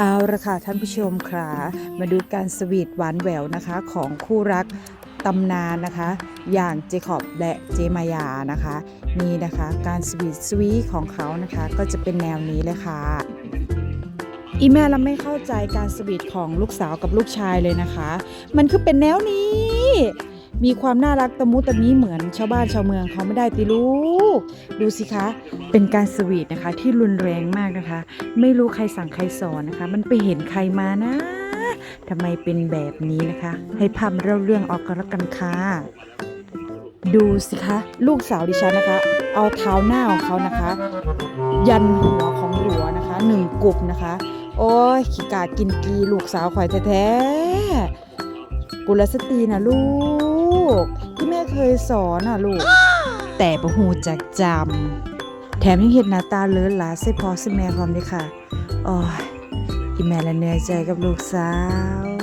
เอาละค่ะท่านผู้ชมค่ะมาดูการสวีทหวานแหววนะคะของคู่รักตำนานนะคะ อย่างเจคอบและเจมายานะคะนี่นะคะการสวีทสวีทของเขานะคะก็จะเป็นแนวนี้เลยค่ะ อีแม่เราไม่เข้าใจการสวีทของลูกสาวกับลูกชายเลยนะคะ มันคือเป็นแนวนี้ มีความน่ารักตะมุตะมีเหมือนชาวบ้านชาวเมืองเขาไม่ได้ติลูก ดูสิคะ เป็นการสวีทนะคะ ที่รุนแรงมากนะคะ ไม่รู้ใครสั่งใครสอนนะคะ มันไปเห็นใครมานะทำไมเป็นแบบนี้นะคะ ให้ภาพเล่าเรื่องออกกันละกันค่ะดูสิคะ ลูกสาวดิฉันนะคะ เอาเท้าหน้าของเขานะคะ ยันหัวของหลัวนะคะหนึ่งกลุ่มนะคะ โอ้ยขี้กาดกินกีลูกสาวข่อยแท้ๆกุลสตรีนะลูก ที่แม่เคยสอนน่ะลูก แต่ประหูจักจำแถมยังเห็นหน้าตาเลิศหลาใส่พอใส่แม่พร้อมด้วยค่ะอ๋ออีแม่ละเหนื่อยใจกับลูกสาว